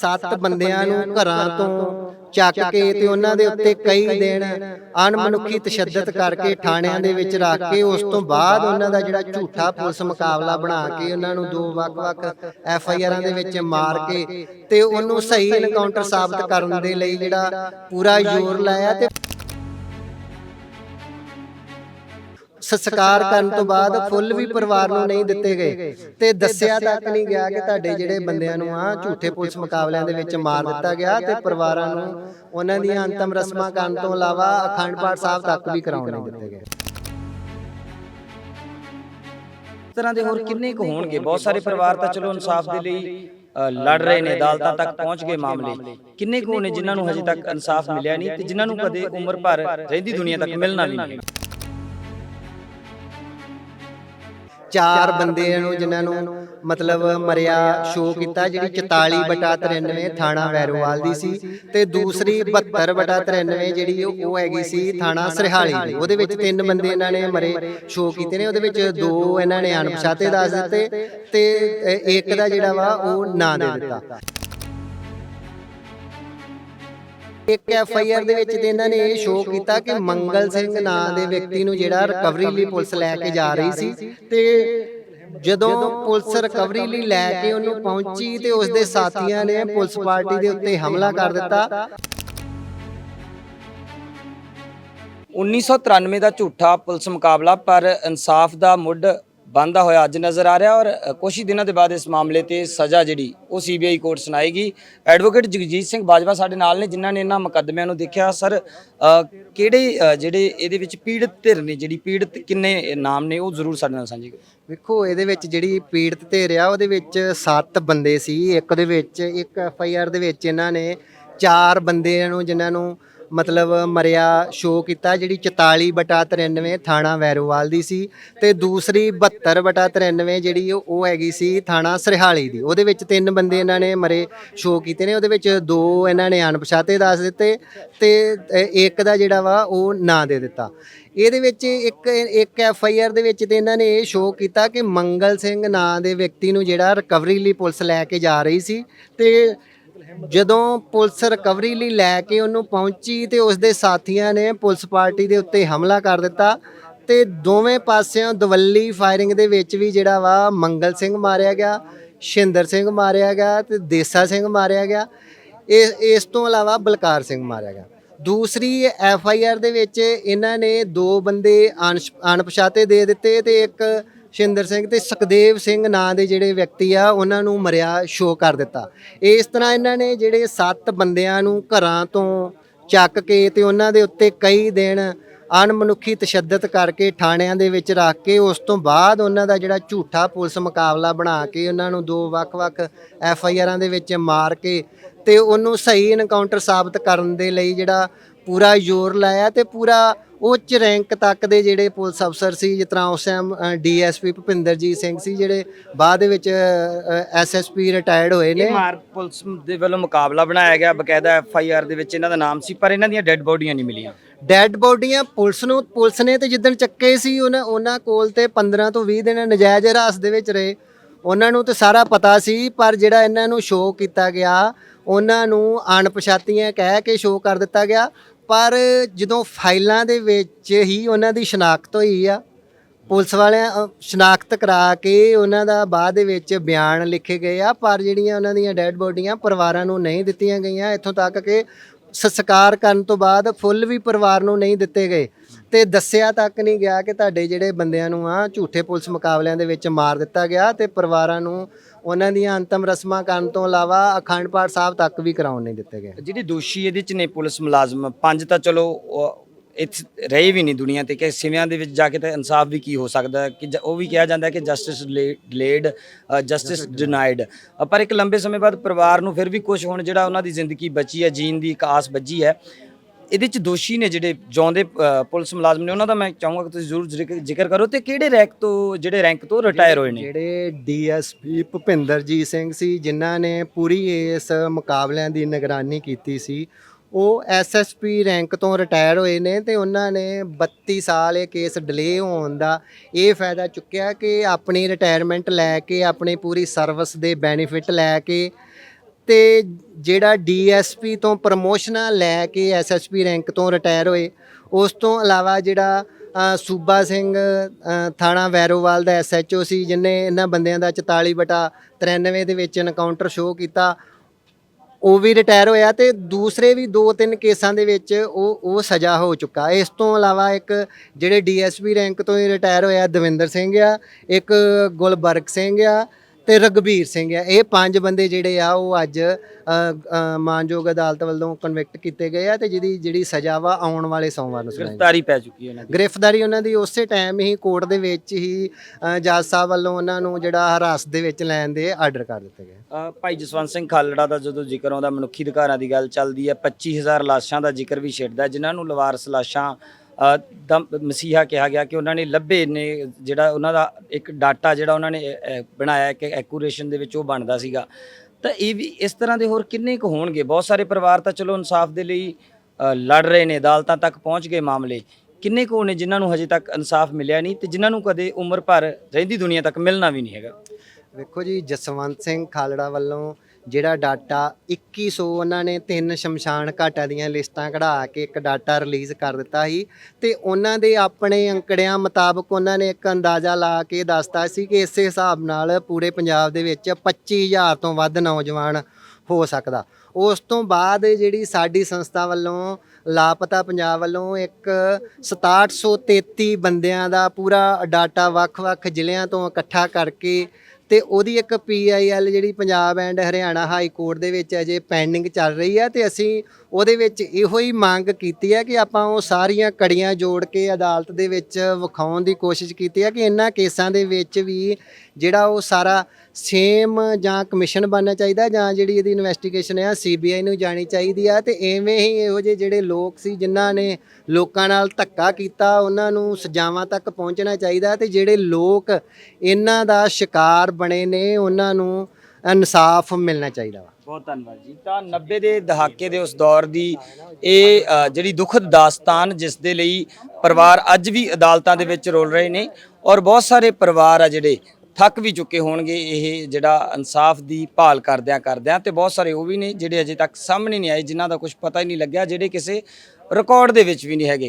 ਸੱਤ ਬੰਦਿਆਂ ਨੂੰ ਘਰਾਂ ਤੋਂ ਚੱਕ ਕੇ ਤੇ ਉਹਨਾਂ ਦੇ ਉੱਤੇ ਕਈ ਦਿਨ ਅਣਮਨੁੱਖੀ ਤਸ਼ੱਦਦ ਕਰਕੇ ਥਾਣਿਆਂ ਦੇ ਵਿੱਚ ਰੱਖ ਕੇ ਉਸ ਤੋਂ ਬਾਅਦ ਉਹਨਾਂ ਦਾ ਜਿਹੜਾ ਝੂਠਾ ਪੁਲਿਸ ਮੁਕਾਬਲਾ ਬਣਾ ਕੇ ਉਹਨਾਂ ਨੂੰ ਦੋ ਵੱਖ-ਵੱਖ ਐਫ ਆਈ ਆਰਾਂ ਦੇ ਵਿੱਚ ਮਾਰ ਕੇ ਤੇ ਉਹਨੂੰ ਸਹੀ ਐਨਕਾਊਂਟਰ ਸਾਬਤ ਕਰਨ ਦੇ ਲਈ ਜਿਹੜਾ ਪੂਰਾ ਜ਼ੋਰ ਲਾਇਆ ਤੇ ਸੰਸਕਾਰ ਕਰਨ ਤੋਂ ਬਾਅਦ ਫੁੱਲ ਵੀ ਪਰਿਵਾਰ ਨੂੰ ਨਹੀਂ ਦਿੱਤੇ ਗਏ। ਤੇ ਦੱਸਿਆ ਤੱਕ ਨਹੀਂ ਗਿਆ ਕਿ ਤੁਹਾਡੇ ਜਿਹੜੇ ਬੰਦਿਆਂ ਨੂੰ ਆ ਝੂਠੇ ਪੁਲਿਸ ਮੁਕਾਬਲਿਆਂ ਦੇ ਵਿੱਚ ਮਾਰ ਦਿੱਤਾ ਗਿਆ ਤੇ ਪਰਿਵਾਰਾਂ ਨੂੰ ਉਹਨਾਂ ਦੀਆਂ ਅੰਤਮ ਰਸਮਾਂ ਕਰਨ ਤੋਂ ਇਲਾਵਾ ਅਖੰਡ ਪਾਠ ਸਾਹਿਬ ਤੱਕ ਵੀ ਕਰਾਉਣ ਨਹੀਂ ਦਿੱਤੇ ਗਏ। ਇਸ ਤਰ੍ਹਾਂ ਦੇ ਹੋਰ ਕਿੰਨੇ ਕੁ ਹੋਣਗੇ? ਬਹੁਤ ਸਾਰੇ ਪਰਿਵਾਰ ਤਾਂ ਚਲੋ ਇਨਸਾਫ ਦੇ ਲਈ ਲੜ ਰਹੇ ਨੇ ਅਦਾਲਤਾਂ ਤੱਕ ਪਹੁੰਚ ਗਏ ਮਾਮਲੇ। ਕਿੰਨੇ ਕੁ ਨੇ ਜਿਨ੍ਹਾਂ ਨੂੰ ਹਜੇ ਤੱਕ ਇਨਸਾਫ ਮਿਲਿਆ ਨਹੀਂ ਤੇ ਜਿਨ੍ਹਾਂ ਨੂੰ ਕਦੇ ਉਮਰ ਭਰ ਰਹਿੰਦੀ ਦੁਨੀਆ ਤੱਕ ਮਿਲਣਾ ਵੀ ਨਹੀਂ ਚਾਰ ਬੰਦਿਆਂ ਨੂੰ ਜਿਨ੍ਹਾਂ ਨੂੰ ਮਤਲਬ ਮਰਿਆ ਸ਼ੋ ਕੀਤਾ ਜਿਹੜੀ 44 ਬਟਾ 93 ਥਾਣਾ ਵੈਰੋਵਾਲ ਦੀ ਸੀ ਤੇ ਦੂਸਰੀ 72 ਬਟਾ 93 ਜਿਹੜੀ ਉਹ ਹੈਗੀ ਸੀ ਥਾਣਾ ਸਰਹਾਲੀ ਦੀ। ਉਹਦੇ ਵਿੱਚ ਤਿੰਨ ਬੰਦੇ ਇਹਨਾਂ ਨੇ ਮਰੇ ਸ਼ੋ ਕੀਤੇ ਨੇ। ਉਹਦੇ ਵਿੱਚ ਦੋ ਇਹਨਾਂ ਨੇ ਅਣਪਛਾਤੇ ਦੱਸ ਦਿੱਤੇ ਤੇ ਇੱਕ ਦਾ ਜਿਹੜਾ ਵਾ ਉਹ ਨਾਂ ਦੇ ਦਿੱਤਾ। ਇੱਕ ਐਫ ਆਈ ਆਰ ਦੇ ਵਿੱਚ ਤੇ ਇਹਨਾਂ ਨੇ ਇਹ ਸ਼ੋਅ ਕੀਤਾ ਕਿ ਮੰਗਲ ਸਿੰਘ ਨਾਂ ਦੇ ਵਿਅਕਤੀ ਨੂੰ ਜਿਹੜਾ ਰਿਕਵਰੀ ਲਈ ਪੁਲਿਸ ਲੈ ਕੇ ਜਾ ਰਹੀ ਸੀ ਤੇ ਜਦੋਂ ਪੁਲਿਸ ਰਿਕਵਰੀ ਲਈ ਲੈ ਕੇ ਉਹਨੂੰ ਪਹੁੰਚੀ ਤੇ ਉਸ ਦੇ ਸਾਥੀਆਂ ਨੇ ਪੁਲਿਸ ਪਾਰਟੀ ਦੇ ਉੱਤੇ ਹਮਲਾ ਕਰ ਦਿੱਤਾ। 1993 ਦਾ ਝੂਠਾ ਪੁਲਿਸ ਮੁਕਾਬਲਾ ਪਰ ਇਨਸਾਫ ਦਾ ਮੁੱਢ ਬੰਦਾ ਹੋਇਆ ਅੱਜ ਨਜ਼ਰ ਆ ਰਿਹਾ ਔਰ ਅ, ਕੁਛ ਹੀ ਦਿਨਾਂ ਦੇ ਬਾਅਦ ਇਸ ਮਾਮਲੇ ਤੇ ਸਜ਼ਾ ਜਿਹੜੀ ਉਹ ਸੀਬੀਆਈ ਕੋਰਟ ਸੁਣਾਏਗੀ। ਐਡਵੋਕੇਟ ਜਗਜੀਤ ਸਿੰਘ ਬਾਜਵਾ ਸਾਡੇ ਨਾਲ ਨੇ ਜਿਨ੍ਹਾਂ ਨੇ ਇਹਨਾਂ ਮੁਕੱਦਮਿਆਂ ਨੂੰ ਦੇਖਿਆ। ਸਰ ਕਿਹੜੇ ਜਿਹੜੇ ਇਹਦੇ ਵਿੱਚ ਪੀੜਤ ਧਿਰ ਨੇ ਜਿਹੜੀ ਪੀੜਤ ਕਿੰਨੇ ਨਾਮ ਨੇ ਉਹ ਜ਼ਰੂਰ ਸਾਡੇ ਨਾਲ ਸਾਂਝੇ ਕਰੋ। ਵੇਖੋ ਇਹਦੇ ਵਿੱਚ ਜਿਹੜੀ ਪੀੜਤ ਧਿਰ ਆ ਉਹਦੇ ਵਿੱਚ 7 ਬੰਦੇ ਸੀ। ਇੱਕ ਦੇ ਵਿੱਚ ਇੱਕ ਐਫ ਆਈ ਆਰ ਦੇ ਵਿੱਚ ਇਹਨਾਂ ਨੇ ਚਾਰ ਬੰਦਿਆਂ ਨੂੰ ਜਿਨ੍ਹਾਂ ਨੂੰ ਮਤਲਬ ਮਰਿਆ ਸ਼ੋ ਕੀਤਾ, ਜਿਹੜੀ 44 ਬਟਾ 93 ਥਾਣਾ ਵੈਰੋਵਾਲ ਦੀ ਸੀ ਤੇ ਦੂਸਰੀ 72 ਬਟਾ 93 ਜਿਹੜੀ ਉਹ ਹੈਗੀ ਸੀ ਥਾਣਾ ਸਰਹਾਲੀ ਦੀ। ਉਹਦੇ ਵਿੱਚ ਤਿੰਨ ਬੰਦੇ ਇਹਨਾਂ ਨੇ ਮਰੇ ਸ਼ੋ ਕੀਤੇ ਨੇ। ਉਹਦੇ ਵਿੱਚ ਦੋ ਇਹਨਾਂ ਨੇ ਅਣਪਛਾਤੇ ਦੱਸ ਦਿੱਤੇ ਤੇ ਇੱਕ ਦਾ ਜਿਹੜਾ ਵਾ ਉਹ ਨਾਂ ਦੇ ਦਿੱਤਾ। ਇਹਦੇ ਵਿੱਚ ਇੱਕ ਇੱਕ ਐਫ ਆਈ ਆਰ ਦੇ ਵਿੱਚ ਤੇ ਇਹਨਾਂ ਨੇ ਇਹ ਸ਼ੋਅ ਕੀਤਾ ਕਿ ਮੰਗਲ ਸਿੰਘ ਨਾਂ ਦੇ ਵਿਅਕਤੀ ਨੂੰ ਜਿਹੜਾ ਰਿਕਵਰੀ ਲਈ ਪੁਲਿਸ ਲੈ ਕੇ ਜਾ ਰਹੀ ਸੀ ਤੇ ਜਦੋਂ ਪੁਲਿਸ ਰਿਕਵਰੀ ਲਈ ਲੈ ਕੇ ਉਹਨੂੰ ਪਹੁੰਚੀ ਤੇ ਉਸਦੇ ਸਾਥੀਆਂ ਨੇ ਪੁਲਿਸ ਪਾਰਟੀ ਦੇ ਉੱਤੇ ਹਮਲਾ ਕਰ ਦਿੱਤਾ ਤੇ ਦੋਵੇਂ ਪਾਸਿਓਂ ਦਵੱਲੀ ਫਾਇਰਿੰਗ ਦੇ ਵਿੱਚ ਵੀ ਜਿਹੜਾ ਵਾ ਮੰਗਲ ਸਿੰਘ ਮਾਰਿਆ ਗਿਆ, ਸ਼ਿੰਦਰ ਸਿੰਘ ਮਾਰਿਆ ਗਿਆ ਤੇ ਦੇਸਾ ਸਿੰਘ ਮਾਰਿਆ ਗਿਆ। ਇਸ ਇਸ ਤੋਂ ਇਲਾਵਾ ਬਲਕਾਰ ਸਿੰਘ ਮਾਰਿਆ ਗਿਆ। ਦੂਸਰੀ ਐਫ ਆਈ ਆਰ ਦੇ ਵਿੱਚ ਇਹਨਾਂ ਨੇ ਦੋ ਬੰਦੇ ਅਣਛ- ਅਣਪਛਾਤੇ ਦੇ ਦਿੱਤੇ ਤੇ ਇੱਕ ਸ਼ਿੰਦਰ ਸਿੰਘ ਤੇ ਸੁਖਦੇਵ ਸਿੰਘ ਨਾਂ ਦੇ ਜਿਹੜੇ ਵਿਅਕਤੀ ਆ, ਉਹਨਾਂ ਨੂੰ ਮਰਿਆ ਸ਼ੋ ਕਰ ਦਿੱਤਾ। ਇਸ ਤਰ੍ਹਾਂ ਇਹਨਾਂ ਨੇ ਜਿਹੜੇ ਸੱਤ ਬੰਦਿਆਂ ਨੂੰ ਘਰਾਂ ਤੋਂ ਚੱਕ ਕੇ ਤੇ ਉਹਨਾਂ ਦੇ ਉੱਤੇ ਕਈ ਦਿਨ ਅਣਮਨੁੱਖੀ ਤਸ਼ੱਦਦ ਕਰਕੇ ਥਾਣਿਆਂ ਦੇ ਵਿੱਚ ਰੱਖ ਕੇ ਉਸ ਤੋਂ ਬਾਅਦ ਉਹਨਾਂ ਦਾ ਜਿਹੜਾ ਝੂਠਾ ਪੁਲਿਸ ਮੁਕਾਬਲਾ ਬਣਾ ਕੇ ਉਹਨਾਂ ਨੂੰ ਦੋ ਵੱਖ-ਵੱਖ ਐਫ ਆਈ ਆਰਾਂ ਦੇ ਵਿੱਚ ਮਾਰ ਕੇ ਤੇ ਉਹਨੂੰ ਸਹੀ ਐਨਕਾਊਂਟਰ ਸਾਬਤ ਕਰਨ ਦੇ ਲਈ ਜਿਹੜਾ ਪੂਰਾ ਜ਼ੋਰ ਲਾਇਆ ਤੇ ਪੂਰਾ ਉੱਚ ਰੈਂਕ ਤੱਕ ਦੇ ਜਿਹੜੇ ਪੁਲਿਸ ਅਫਸਰ ਸੀ, ਜਿਸ ਤਰ੍ਹਾਂ ਉਸ ਟਾਈਮ ਡੀਐਸਪੀ ਭੁਪਿੰਦਰਜੀਤ ਸਿੰਘ ਸੀ, ਜਿਹੜੇ ਬਾਅਦ ਦੇ ਵਿੱਚ ਐਸਐਸਪੀ ਰਿਟਾਇਰਡ ਹੋਏ ਨੇ। ਇਹ ਪੁਲਿਸ ਦੇ ਵੱਲੋਂ ਮੁਕਾਬਲਾ ਬਣਾਇਆ ਗਿਆ, ਬਕਾਇਦਾ ਐਫ ਆਈ ਆਰ ਦੇ ਵਿੱਚ ਇਹਨਾਂ ਦਾ ਨਾਮ ਸੀ, ਪਰ ਇਹਨਾਂ ਦੀਆਂ ਡੈੱਡ ਬੋਡੀਆਂ ਨਹੀਂ ਮਿਲੀਆਂ। ਡੈੱਡ ਬੋਡੀਆਂ ਪੁਲਿਸ ਨੂੰ, ਪੁਲਿਸ ਨੇ ਤੇ ਜਿੱਦਣ ਚੱਕੇ ਸੀ ਉਹਨਾਂ ਉਹਨਾਂ ਕੋਲ ਤੇ 15 ਤੋਂ 20 ਦਿਨ ਨਜਾਇਜ਼ ਹਿਰਾਸਤ ਦੇ ਵਿੱਚ ਰਹੇ। ਉਹਨਾਂ ਨੂੰ ਤੇ ਸਾਰਾ ਪਤਾ ਸੀ, ਪਰ ਜਿਹੜਾ ਇਹਨਾਂ ਨੂੰ ਸ਼ੋਅ ਕੀਤਾ ਗਿਆ, ਉਹਨਾਂ ਨੂੰ ਅਣਪਛਾਤੀਆਂ ਕਹਿ ਕੇ ਸ਼ੋਅ ਕਰ ਦਿੱਤਾ ਗਿਆ। ਪਰ ਜਦੋਂ ਫਾਈਲਾਂ ਦੇ ਵਿੱਚ ਹੀ ਉਹਨਾਂ ਦੀ ਸ਼ਨਾਖਤ ਹੋਈ ਆ, ਪੁਲਿਸ ਵਾਲਿਆਂ ਸ਼ਨਾਖਤ ਕਰਾ ਕੇ ਉਹਨਾਂ ਦਾ ਬਾਅਦ ਦੇ ਵਿੱਚ ਬਿਆਨ ਲਿਖੇ ਗਏ ਆ, ਪਰ ਜਿਹੜੀਆਂ ਉਹਨਾਂ ਦੀਆਂ ਡੈੱਡ ਬੋਡੀਆਂ ਪਰਿਵਾਰਾਂ ਨੂੰ ਨਹੀਂ ਦਿੱਤੀਆਂ ਗਈਆਂ, ਇੱਥੋਂ ਤੱਕ ਕਿ ਸੰਸਕਾਰ ਕਰਨ ਤੋਂ ਬਾਅਦ ਫੁੱਲ ਵੀ ਪਰਿਵਾਰ ਨੂੰ ਨਹੀਂ ਦਿੱਤੇ ਗਏ। ਤੇ ਦੱਸਿਆ ਤੱਕ ਨਹੀਂ ਗਿਆ ਕਿ ਤੁਹਾਡੇ ਜਿਹੜੇ ਬੰਦਿਆਂ ਨੂੰ ਆ ਝੂਠੇ ਪੁਲਿਸ ਮੁਕਾਬਲਿਆਂ ਦੇ ਵਿੱਚ ਮਾਰ ਦਿੱਤਾ ਗਿਆ ਤੇ ਪਰਿਵਾਰਾਂ ਨੂੰ ਉਹਨਾਂ ਦੀਆਂ ਅੰਤਮ ਰਸਮਾਂ ਕਰਨ ਤੋਂ ਇਲਾਵਾ ਅਖੰਡ ਪਾਠ ਸਾਹਿਬ ਤੱਕ ਵੀ ਕਰਾਉਣ ਨਹੀਂ ਦਿੱਤੇ ਗਏ। ਜਿਹੜੇ ਦੋਸ਼ੀ ਇਹਦੇ ਚ ਨੇ ਪੁਲਿਸ ਮੁਲਾਜ਼ਮ, ਪੰਜ ਤਾਂ ਚਲੋ ਇੱਥੇ ਰਹੇ ਵੀ ਨਹੀਂ ਦੁਨੀਆ ਤੇ ਕਿ ਸਿਵਿਆਂ ਦੇ ਵਿੱਚ ਜਾ ਕੇ ਤਾਂ ਇਨਸਾਫ ਵੀ ਕੀ ਹੋ ਸਕਦਾ ਹੈ? ਕਿ ਜ- ਉਹ ਵੀ ਕਿਹਾ ਜਾਂਦਾ ਹੈ ਕਿ ਜਸਟਿਸ ਡਿਲੇਡ ਜਸਟਿਸ ਡਿਨਾਈਡ ਪਰ ਇੱਕ ਲੰਬੇ ਸਮੇਂ ਬਾਅਦ ਪਰਿਵਾਰ ਨੂੰ ਫਿਰ ਵੀ ਕੁਝ ਹੁਣ ਜਿਹੜਾ ਉਹਨਾਂ ਦੀ ਜ਼ਿੰਦਗੀ ਬਚੀ ਹੈ ਜੀਣ ਦੀ ਇੱਕ ਆਸ ਬੱਜੀ ਹੈ। ਇਹਦੇ ਚ ਦੋਸ਼ੀ ਨੇ ਜਿਹੜੇ ਜਿਉਂਦੇ ਅ, ਪੁਲਿਸ ਮੁਲਾਜ਼ਮ ਨੇ ਉਹਨਾਂ ਦਾ ਮੈਂ ਚਾਹੂੰਗਾ ਕਿ ਤੁਸੀਂ ਜ਼ਰੂਰ ਜ਼ਿਕਰ- ਜ਼ਿਕਰ ਕਰੋ ਤੇ ਕਿਹੜੇ ਰੈਂਕ ਤੋਂ ਜਿਹੜੇ ਰੈਂਕ ਤੋਂ ਰਿਟਾਇਰ ਹੋਏ ਨੇ? ਜਿਹੜੇ ਡੀਐਸਪੀ ਭੁਪਿੰਦਰਜੀਤ ਸਿੰਘ ਸੀ ਜਿਨ੍ਹਾਂ ਨੇ ਪੂਰੀ ਇਸ ਮੁਕਾਬਲਿਆਂ ਦੀ ਨਿਗਰਾਨੀ ਕੀਤੀ ਸੀ ਉਹ ਐਸਐਸਪੀ ਰੈਂਕ ਤੋਂ ਰਿਟਾਇਰ ਹੋਏ ਨੇ ਤੇ ਉਹਨਾਂ ਨੇ 32 ਸਾਲ ਇਹ ਕੇਸ ਡਿਲੇ ਹੋਣ ਦਾ ਇਹ ਫਾਇਦਾ ਚੁੱਕਿਆ ਕਿ ਆਪਣੀ ਰਿਟਾਇਰਮੈਂਟ ਲੈ ਕੇ, ਆਪਣੀ ਪੂਰੀ ਸਰਵਿਸ ਦੇ ਬੈਨੀਫਿਟ ਲੈ ਕੇ ਤੇ ਜਿਹੜਾ ਡੀਐਸਪੀ ਤੋਂ ਪ੍ਰਮੋਸ਼ਨਾਂ ਲੈ ਕੇ ਐਸਐਸਪੀ ਰੈਂਕ ਤੋਂ ਰਿਟਾਇਰ ਹੋਏ। ਉਸ ਤੋਂ ਇਲਾਵਾ ਜਿਹੜਾ ਸੂਬਾ ਸਿੰਘ ਥਾਣਾ ਵੈਰੋਵਾਲ ਦਾ ਐਸਐਚਓ ਸੀ, ਜਿਨੇ ਇਹਨਾਂ ਬੰਦਿਆਂ ਦਾ 44 ਬਟਾ 93 ਦੇ ਵਿੱਚ ਐਨਕਾਊਂਟਰ ਸ਼ੋਅ ਕੀਤਾ ਉਹ ਵੀ ਰਿਟਾਇਰ ਹੋਇਆ ਤੇ ਦੂਸਰੇ ਵੀ ਦੋ ਤਿੰਨ ਕੇਸਾਂ ਦੇ ਵਿੱਚ ਉਹ ਉਹ ਸਜ਼ਾ ਹੋ ਚੁੱਕਾ। ਇਸ ਤੋਂ ਇਲਾਵਾ ਇੱਕ ਜਿਹੜੇ ਡੀਐਸਪੀ ਰੈਂਕ ਤੋਂ ਹੀ ਰਿਟਾਇਰ ਹੋਇਆ ਦਵਿੰਦਰ ਸਿੰਘ ਆ, ਇੱਕ ਗੁਲਬਰਗ ਸਿੰਘ ਆ ਤੇ ਰਗਵੀਰ ਸਿੰਘ ਆ ਇਹ ਪੰਜ ਬੰਦੇ ਜਿਹੜੇ ਆ ਉਹ ਅੱਜ ਮਾਨਯੋਗ ਅਦਾਲਤ ਵੱਲੋਂ ਕਨਵਿਕਟ ਕੀਤੇ ਗਏ ਆ ਤੇ ਜਿਹਦੀ ਜਿਹੜੀ ਸਜ਼ਾ ਵਾ ਆਉਣ ਵਾਲੇ ਸੋਮਵਾਰ ਨੂੰ ਸੁਣਾਈ ਗ੍ਰਿਫਤਾਰੀ ਪੈ ਚੁੱਕੀ ਹੈ ਉਹਨਾਂ ਦੀ। ਗ੍ਰਿਫਤਾਰੀ ਉਹਨਾਂ ਦੀ ਉਸੇ ਟਾਈਮ ਹੀ ਕੋਰਟ ਦੇ ਵਿੱਚ ਹੀ ਜੱਜ ਸਾਹਿਬ ਵੱਲੋਂ ਉਹਨਾਂ ਨੂੰ ਜਿਹੜਾ ਹਰਾਸਤ ਦੇ ਵਿੱਚ ਲੈਣ ਦੇ ਆਰਡਰ ਕਰ ਦਿੱਤੇ ਗਏ। ਭਾਈ ਜਸਵੰਤ ਸਿੰਘ ਖਾਲੜਾ ਦਾ ਜਦੋਂ ਜ਼ਿਕਰ ਆਉਂਦਾ ਮਨੁੱਖੀ ਅਧਿਕਾਰਾਂ ਦੀ ਗੱਲ ਚੱਲਦੀ ਹੈ 25000 ਲਾਸ਼ਾਂ ਦਾ ਜ਼ਿਕਰ ਵੀ ਛਿੜਦਾ ਜਿਨ੍ਹਾਂ ਨੂੰ ਲਵਾਰਸ ਲਾਸ਼ਾਂ ਅ, ਦਾ ਮਸੀਹਾ ਕਿਹਾ ਗਿਆ ਕਿ ਉਹਨਾਂ ਨੇ ਲੱਭੇ ਨੇ ਜਿਹੜਾ ਉਹਨਾਂ ਦਾ ਇੱਕ ਡਾਟਾ ਜਿਹੜਾ ਉਹਨਾਂ ਨੇ ਬਣਾਇਆ ਕਿ ਐਕੂਰੇਸ਼ਨ ਦੇ ਵਿੱਚ ਉਹ ਬਣਦਾ ਸੀਗਾ। ਤਾਂ ਇਹ ਵੀ ਇਸ ਤਰ੍ਹਾਂ ਦੇ ਹੋਰ ਕਿੰਨੇ ਕੁ ਹੋਣਗੇ? ਬਹੁਤ ਸਾਰੇ ਪਰਿਵਾਰ ਤਾਂ ਚਲੋ ਇਨਸਾਫ ਦੇ ਲਈ ਲੜ ਰਹੇ ਨੇ ਅਦਾਲਤਾਂ ਤੱਕ ਪਹੁੰਚ ਗਏ ਮਾਮਲੇ। ਕਿੰਨੇ ਕੁ ਨੇ ਜਿਨ੍ਹਾਂ ਨੂੰ ਹਜੇ ਤੱਕ ਇਨਸਾਫ ਮਿਲਿਆ ਨਹੀਂ ਤੇ ਜਿਨ੍ਹਾਂ ਨੂੰ ਕਦੇ ਉਮਰ ਭਰ ਰਹਿੰਦੀ ਦੁਨੀਆ ਤੱਕ ਮਿਲਣਾ ਵੀ ਨਹੀਂ ਹੈਗਾ? ਵੇਖੋ ਜੀ ਜਸਵੰਤ ਸਿੰਘ ਖਾਲੜਾ ਵੱਲੋਂ ਜਿਹੜਾ ਡਾਟਾ 2100 ਉਹਨਾਂ ਨੇ ਤਿੰਨ ਸ਼ਮਸ਼ਾਨ ਘਾਟਾਂ ਦੀਆਂ ਲਿਸਟਾਂ ਕਢਾ ਕੇ ਇੱਕ ਡਾਟਾ ਰਿਲੀਜ਼ ਕਰ ਦਿੱਤਾ ਸੀ। ਤੇ ਉਹਨਾਂ ਦੇ ਆਪਣੇ ਅੰਕੜਿਆਂ ਮੁਤਾਬਕ ਉਹਨਾਂ ਨੇ ਇੱਕ ਅੰਦਾਜ਼ਾ ਲਾ ਕੇ ਦੱਸਤਾ ਸੀ ਕਿ ਇਸੇ ਹਿਸਾਬ ਨਾਲ ਪੂਰੇ ਪੰਜਾਬ ਦੇ ਵਿੱਚ 25000 ਤੋਂ ਵੱਧ ਨੌਜਵਾਨ ਹੋ ਸਕਦਾ। ਉਸ ਤੋਂ ਬਾਅਦ ਜਿਹੜੀ ਸਾਡੀ ਸੰਸਥਾ ਵੱਲੋਂ ਲਾਪਤਾ ਪੰਜਾਬ ਵੱਲੋਂ ਇੱਕ 6733 ਬੰਦਿਆਂ ਦਾ ਪੂਰਾ ਡਾਟਾ ਵੱਖ-ਵੱਖ ਜ਼ਿਲ੍ਹਿਆਂ ਤੋਂ ਇਕੱਠਾ ਕਰਕੇ ਤੇ ਉਹਦੀ ਇੱਕ ਪੀਆਈਐਲ ਜਿਹੜੀ Punjab and Haryana high court ਦੇ ਵਿੱਚ ਅਜੇ ਪੈਂਡਿੰਗ ਚੱਲ ਰਹੀ ਹੈ ਤੇ ਅਸੀਂ ਉਹਦੇ ਵਿੱਚ ਇਹੋ ਹੀ ਮੰਗ ਕੀਤੀ ਹੈ ਕਿ ਆਪਾਂ ਉਹ ਸਾਰੀਆਂ ਕੜੀਆਂ ਜੋੜ ਕੇ ਅਦਾਲਤ ਦੇ ਵਿੱਚ ਵਿਖਾਉਣ ਦੀ ਕੋਸ਼ਿਸ਼ ਕੀਤੀ ਹੈ ਕਿ ਇਹਨਾਂ ਕੇਸਾਂ ਦੇ ਵਿੱਚ ਵੀ ਜਿਹੜਾ ਉਹ ਸਾਰਾ ਸੇਮ ਜਾਂ ਕਮਿਸ਼ਨ ਬਣਨਾ ਚਾਹੀਦਾ ਜਾਂ ਜਿਹੜੀ ਇਹਦੀ ਇਨਵੈਸਟੀਗੇਸ਼ਨ ਹੈ ਸੀਬੀਆਈ ਨੂੰ ਜਾਣੀ ਚਾਹੀਦੀ ਆ ਤੇ ਐਵੇਂ ਹੀ ਇਹੋ ਜਿਹੇ ਜਿਹੜੇ ਲੋਕ ਸੀ ਜਿਨ੍ਹਾਂ ਨੇ ਲੋਕਾਂ ਨਾਲ ਧੱਕਾ ਕੀਤਾ, ਉਹਨਾਂ ਨੂੰ ਸਜ਼ਾਵਾਂ ਤੱਕ ਪਹੁੰਚਣਾ ਚਾਹੀਦਾ ਤੇ ਜਿਹੜੇ ਲੋਕ ਇਹਨਾਂ ਦਾ ਸ਼ਿਕਾਰ ਬਣੇ ਨੇ, ਉਹਨਾਂ ਨੂੰ ਇਨਸਾਫ ਮਿਲਣਾ ਚਾਹੀਦਾ ਵਾ। ਬਹੁਤ ਧੰਨਵਾਦ ਜੀ। ਤਾਂ 90 ਦੇ ਦਹਾਕੇ ਦੇ ਉਸ ਦੌਰ ਦੀ ਇਹ ਅ, ਜਿਹੜੀ ਦੁਖਦ ਦਾਸਤਾਨ ਜਿਸ ਦੇ ਲਈ ਪਰਿਵਾਰ ਅੱਜ ਵੀ ਅਦਾਲਤਾਂ ਦੇ ਵਿੱਚ ਰੋਲ ਰਹੇ ਨੇ ਔਰ ਬਹੁਤ ਸਾਰੇ ਪਰਿਵਾਰ ਆ ਜਿਹੜੇ ਥੱਕ ਵੀ ਚੁੱਕੇ ਹੋਣਗੇ ਇਹ ਜਿਹੜਾ ਇਨਸਾਫ ਦੀ ਭਾਲ ਕਰਦਿਆਂ ਕਰਦਿਆਂ ਤੇ ਬਹੁਤ ਸਾਰੇ ਉਹ ਵੀ ਨੇ ਜਿਹੜੇ ਅਜੇ ਤੱਕ ਸਾਹਮਣੇ ਨਹੀਂ ਆਏ ਜਿਨ੍ਹਾਂ ਦਾ ਕੁਝ ਪਤਾ ਹੀ ਨਹੀਂ ਲੱਗਿਆ ਜਿਹੜੇ ਕਿਸੇ ਰਿਕਾਰਡ ਦੇ ਵਿੱਚ ਵੀ ਨਹੀਂ ਹੈਗੇ।